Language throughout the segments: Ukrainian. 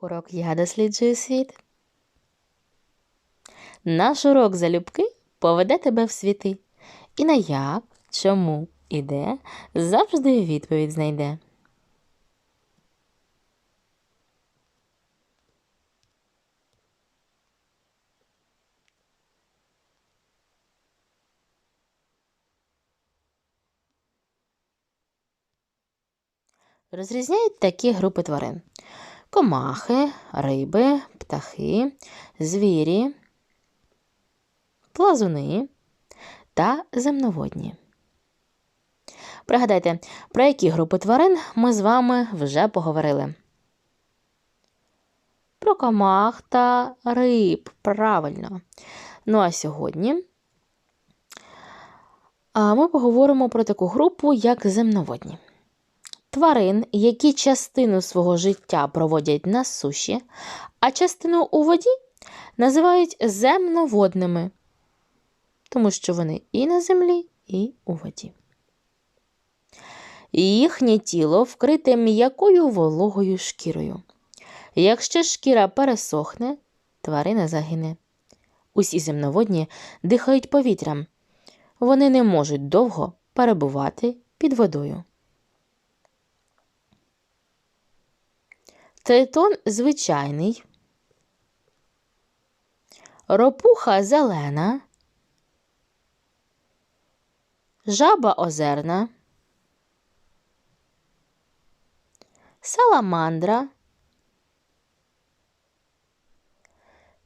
Урок Я досліджую світ. Наш урок залюбки поведе тебе в світи. І на як, чому і де завжди відповідь знайде. Розрізняють такі групи тварин: комахи, риби, птахи, звірі, плазуни та земноводні. Пригадайте, про які групи тварин ми з вами вже поговорили. Про комах та риб. Правильно. Ну а сьогодні ми поговоримо про таку групу, як земноводні. Тварин, які частину свого життя проводять на суші, а частину у воді називають земноводними, тому що вони і на землі, і у воді. Їхнє тіло вкрите м'якою вологою шкірою. Якщо шкіра пересохне, тварина загине. Усі земноводні дихають повітрям. Вони не можуть довго перебувати під водою. Тритон звичайний, ропуха зелена, жаба озерна, саламандра,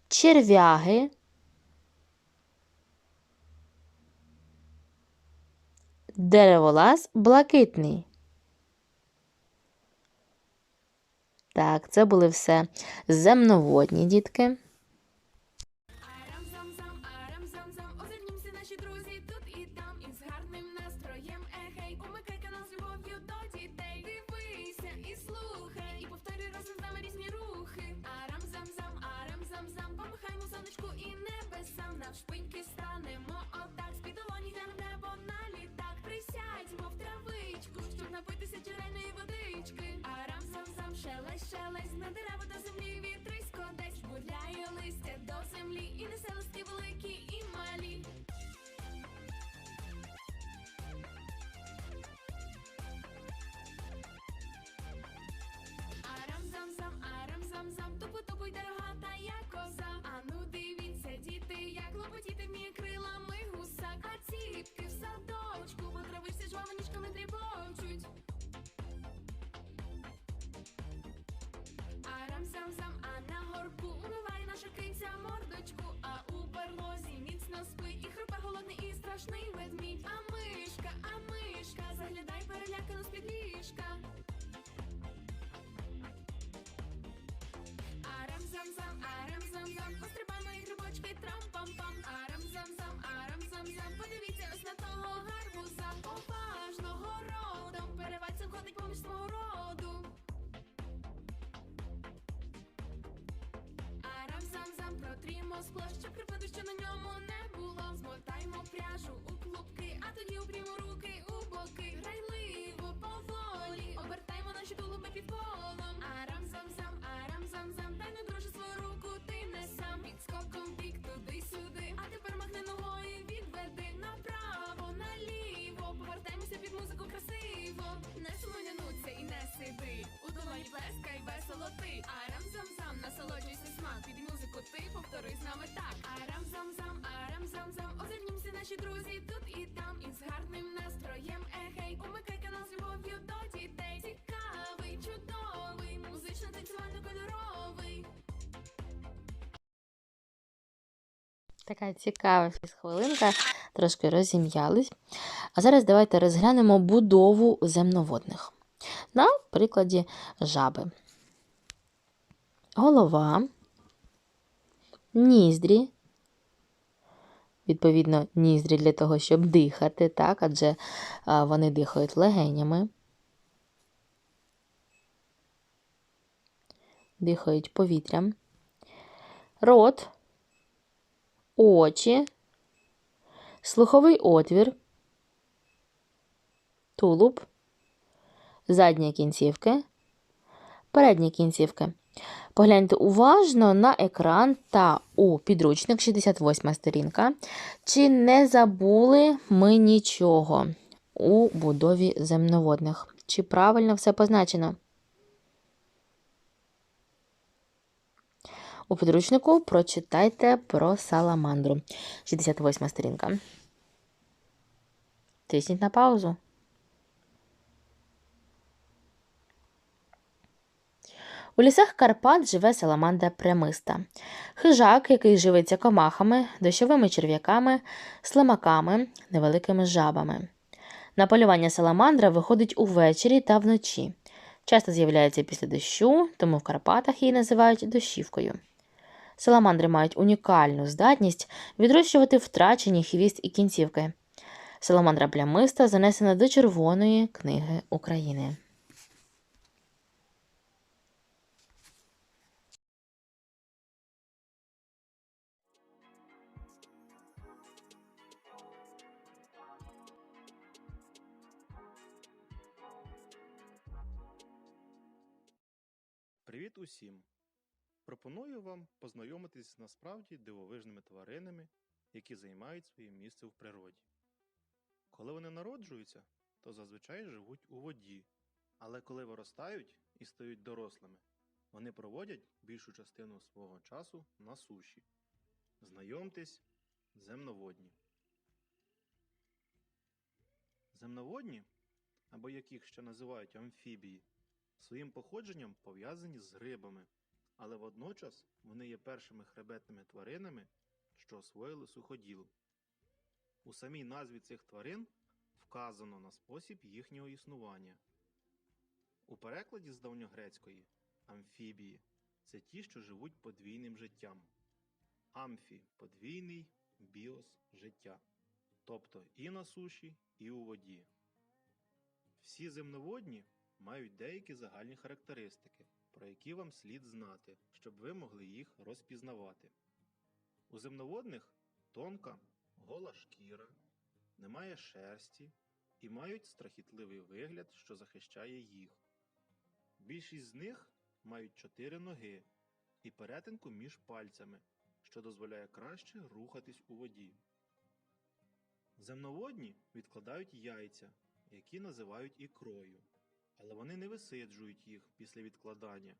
черв'яги, дереволаз блакитний. Так, це були все земноводні дітки. Арам-зам-зам, арам-зам-зам, Арам-зам-зам, шелесть, на дерева до землі вітрисько десь. Гуляє листя до землі з-під ліжка. Арам-зам-зам, арам-зам-зам, пострибаємо і грибочки трам-пам-пам. Арам-зам-зам, арам-зам-зам, подивіться ось на того гарбуза. Поважно городом, перевальцем ходить поміж свого роду. Арам-зам-зам, протрімо скло, щоб і там. Із гарним настроєм. Егей, умикай канал з любов'ю до дітей. Цікавий, чудовий, музично танцювально кольоровий. Така цікава хвилинка, трошки розім'ялись. А зараз давайте розглянемо будову земноводних. На прикладі жаби. Голова, ніздрі. Відповідно, ніздрі для того, щоб дихати, так, адже а, вони дихають легенями. Дихають повітрям. Рот очі, слуховий отвір, тулуб, задні кінцівки, передні кінцівки. Погляньте уважно на екран та у підручник 68 сторінка. Чи не забули ми нічого у будові земноводних? Чи правильно все позначено? У підручнику прочитайте про саламандру. 68 сторінка. Тисніть на паузу. У лісах Карпат живе саламандра прямиста. Хижак, який живиться комахами, дощовими черв'яками, слимаками, невеликими жабами. На полювання саламандра виходить увечері та вночі. Часто з'являється після дощу, тому в Карпатах її називають дощівкою. Саламандри мають унікальну здатність відрощувати втрачені хвіст і кінцівки. Саламандра плямиста занесена до Червоної книги України. Привіт усім! Пропоную вам познайомитись з насправді дивовижними тваринами, які займають своє місце в природі. Коли вони народжуються, то зазвичай живуть у воді, але коли виростають і стають дорослими, вони проводять більшу частину свого часу на суші. Знайомтесь, земноводні. Земноводні, або яких ще називають амфібії, своїм походженням пов'язані з рибами, але водночас вони є першими хребетними тваринами, що освоїли суходіл. У самій назві цих тварин вказано на спосіб їхнього існування. У перекладі з давньогрецької амфібії це ті, що живуть подвійним життям. Амфі подвійний, біос життя, тобто і на суші, і у воді. Всі земноводні мають деякі загальні характеристики, про які вам слід знати, щоб ви могли їх розпізнавати. У земноводних тонка, гола шкіра, немає шерсті і мають страхітливий вигляд, що захищає їх. Більшість з них мають чотири ноги і перетинку між пальцями, що дозволяє краще рухатись у воді. Земноводні відкладають яйця, які називають ікрою але вони не висиджують їх після відкладання.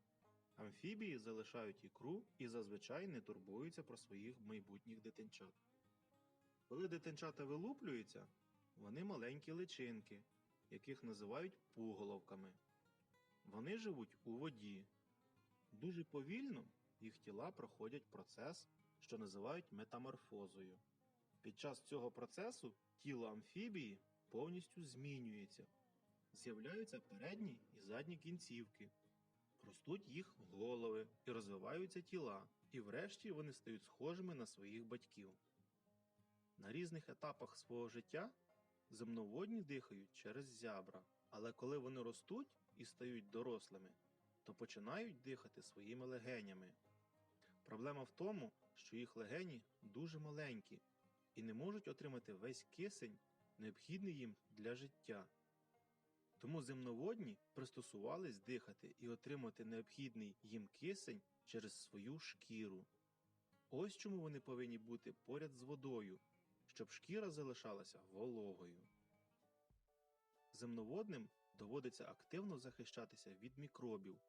Амфібії залишають ікру і зазвичай не турбуються про своїх майбутніх дитинчат. Коли дитинчата вилуплюються, вони маленькі личинки, яких називають пуголовками. Вони живуть у воді. Дуже повільно їх тіла проходять процес, що називають метаморфозою. Під час цього процесу тіло амфібії повністю змінюється з'являються передні і задні кінцівки, ростуть їх голови і розвиваються тіла, і врешті вони стають схожими на своїх батьків. На різних етапах свого життя земноводні дихають через зябра, але коли вони ростуть і стають дорослими, то починають дихати своїми легенями. Проблема в тому, що їх легені дуже маленькі і не можуть отримати весь кисень, необхідний їм для життя. Тому земноводні пристосувались дихати і отримати необхідний їм кисень через свою шкіру. Ось чому вони повинні бути поряд з водою, щоб шкіра залишалася вологою. Земноводним доводиться активно захищатися від мікробів,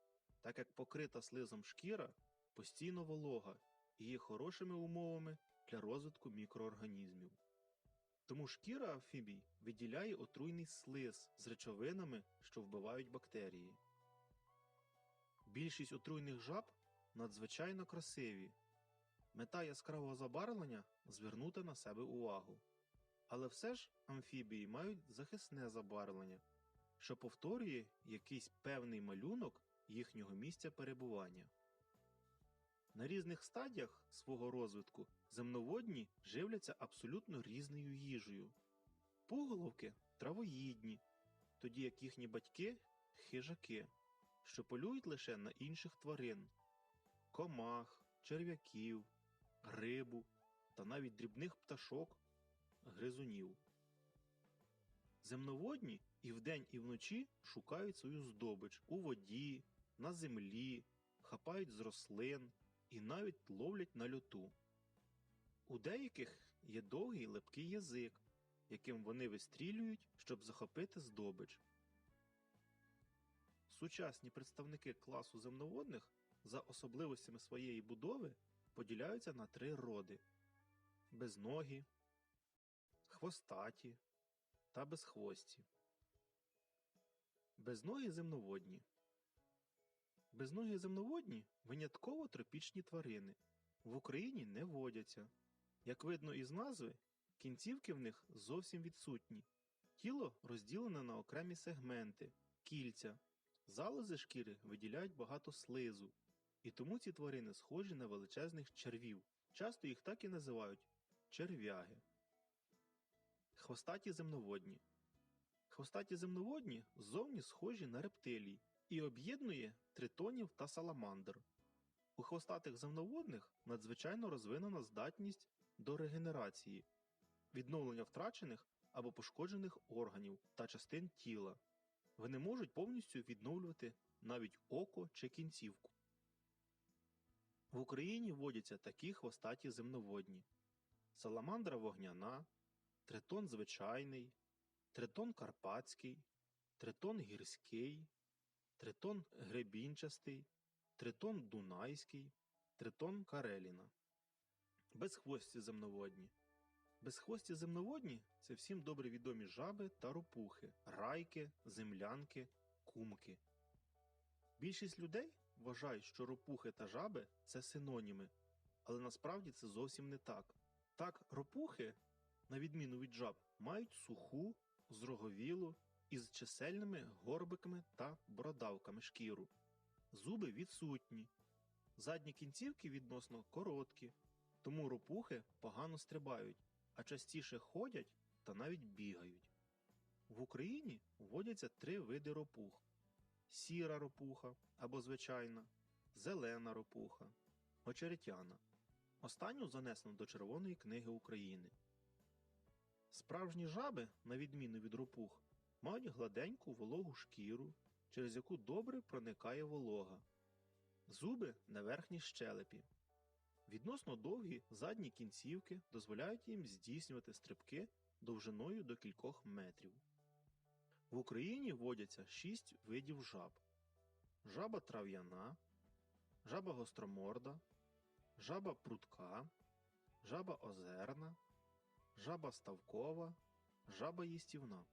так як покрита слизом шкіра постійно волога і є хорошими умовами для розвитку мікроорганізмів. Тому шкіра амфібій виділяє отруйний слиз з речовинами, що вбивають бактерії. Більшість отруйних жаб надзвичайно красиві. Мета яскравого забарвлення звернути на себе увагу. Але все ж амфібії мають захисне забарвлення, що повторює якийсь певний малюнок їхнього місця перебування. На різних стадіях свого розвитку земноводні живляться абсолютно різною їжею. Пуголовки травоїдні, тоді як їхні батьки хижаки, що полюють лише на інших тварин комах, черв'яків, рибу та навіть дрібних пташок, гризунів. Земноводні і вдень, і вночі шукають свою здобич у воді, на землі, хапають з рослин і навіть ловлять на льоту. У деяких є довгий липкий язик, яким вони вистрілюють, щоб захопити здобич. Сучасні представники класу земноводних за особливостями своєї будови поділяються на три роди: безногі, хвостаті та безхвості. Безногі земноводні. Безногі земноводні винятково тропічні тварини. В Україні не водяться. Як видно із назви, кінцівки в них зовсім відсутні. Тіло розділене на окремі сегменти, кільця. Залози шкіри виділяють багато слизу, і тому ці тварини схожі на величезних червів. Часто їх так і називають черв'яги. Хвостаті земноводні. Хвостаті земноводні ззовні схожі на рептилій і об'єднує тритонів та саламандр. У хвостатих земноводних надзвичайно розвинена здатність до регенерації, відновлення втрачених або пошкоджених органів та частин тіла. Вони можуть повністю відновлювати навіть око чи кінцівку. В Україні водяться такі хвостаті земноводні: саламандра вогняна, тритон звичайний, тритон карпатський, тритон гірський, тритон гребінчастий, тритон дунайський, тритон кареліна. Безхвості земноводні. Безхвості земноводні це всім добре відомі жаби та ропухи, райки, землянки, кумки. Більшість людей вважають, що ропухи та жаби це синоніми, але насправді це зовсім не так. Так, ропухи, на відміну від жаб, мають суху, зроговілу із чисельними горбиками та бородавками шкіру. Зуби відсутні. Задні кінцівки відносно короткі, тому ропухи погано стрибають, а частіше ходять та навіть бігають. В Україні водяться три види ропух: сіра ропуха або звичайна, зелена ропуха, очеретяна. Останню занесено до Червоної книги України. Справжні жаби, на відміну від ропух, мають гладеньку вологу шкіру, через яку добре проникає волога, зуби на верхній щелепі. Відносно довгі задні кінцівки дозволяють їм здійснювати стрибки довжиною до кількох метрів. В Україні водяться шість видів жаб: жаба трав'яна, жаба гостроморда, жаба прутка, жаба озерна, жаба ставкова, жаба їстівна.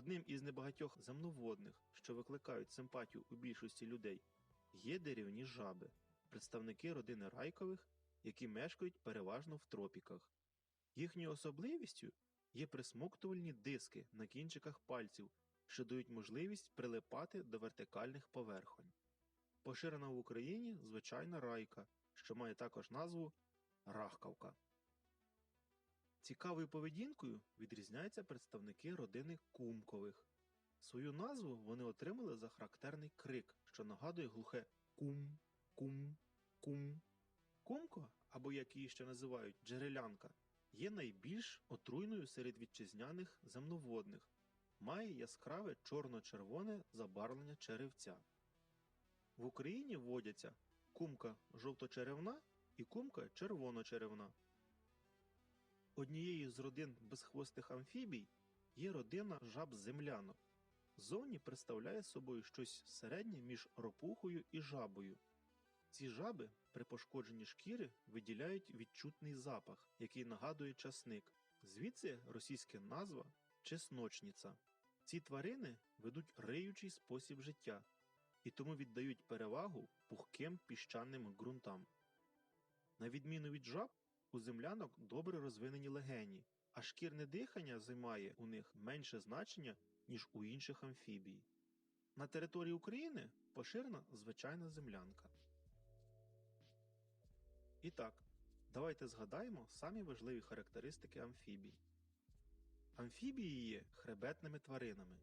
Одним із небагатьох земноводних, що викликають симпатію у більшості людей, є деревні жаби, представники родини райкових, які мешкають переважно в тропіках. Їхньою особливістю є присмоктувальні диски на кінчиках пальців, що дають можливість прилипати до вертикальних поверхонь. Поширена в Україні звичайна райка, що має також назву рахкавка. Цікавою поведінкою відрізняються представники родини кумкових. Свою назву вони отримали за характерний крик, що нагадує глухе кум, кум, кум. Кумко, або як її ще називають джерелянка, є найбільш отруйною серед вітчизняних земноводних, має яскраве чорно-червоне забарвлення черевця. В Україні водяться кумка жовточеревна і кумка червоночеревна. Однією з родин безхвостих амфібій є родина жаб-землянок. Зовні представляє собою щось середнє між ропухою і жабою. Ці жаби при пошкодженні шкіри виділяють відчутний запах, який нагадує часник. Звідси російська назва чесночниця. Ці тварини ведуть риючий спосіб життя і тому віддають перевагу пухким піщаним ґрунтам. На відміну від жаб, у землянок добре розвинені легені, а шкірне дихання займає у них менше значення, ніж у інших амфібій. На території України поширена звичайна землянка. І так, давайте згадаємо самі важливі характеристики амфібій. Амфібії є хребетними тваринами.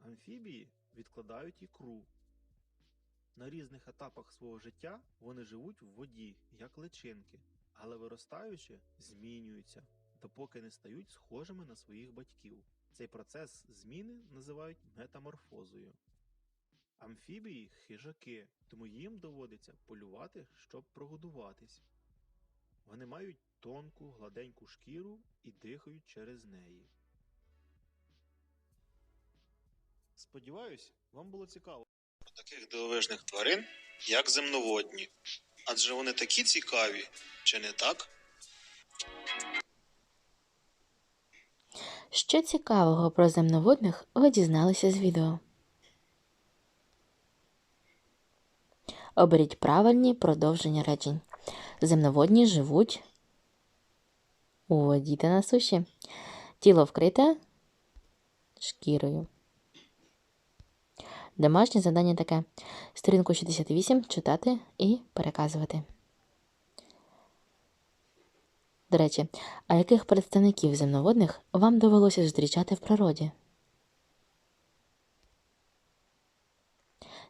Амфібії відкладають ікру. На різних етапах свого життя вони живуть в воді, як личинки, але виростаючи, змінюються, допоки не стають схожими на своїх батьків. Цей процес зміни називають метаморфозою. Амфібії хижаки, тому їм доводиться полювати, щоб прогодуватись. Вони мають тонку, гладеньку шкіру і дихають через неї. Сподіваюсь, вам було цікаво таких дивовижних тварин, як земноводні. Адже вони такі цікаві, чи не так? Що цікавого про земноводних ви дізналися з відео? Оберіть правильні продовження речень. Земноводні живуть у воді та на суші. Тіло вкрите шкірою. Домашнє завдання таке: сторінку 68 читати і переказувати. До речі, а яких представників земноводних вам довелося зустрічати в природі?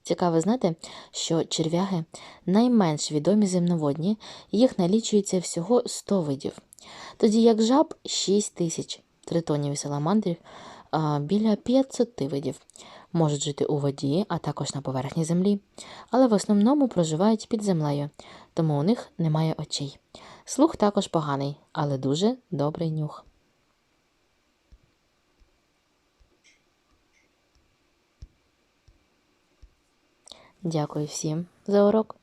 Цікаво знати, що черв'яги найменш відомі земноводні, їх налічується всього 100 видів, тоді як жаб 6 тисяч, тритонів і саламандрів біля 500 видів. Можуть жити у воді, а також на поверхні землі, але в основному проживають під землею, тому у них немає очей. Слух також поганий, але дуже добрий нюх. Дякую всім за урок.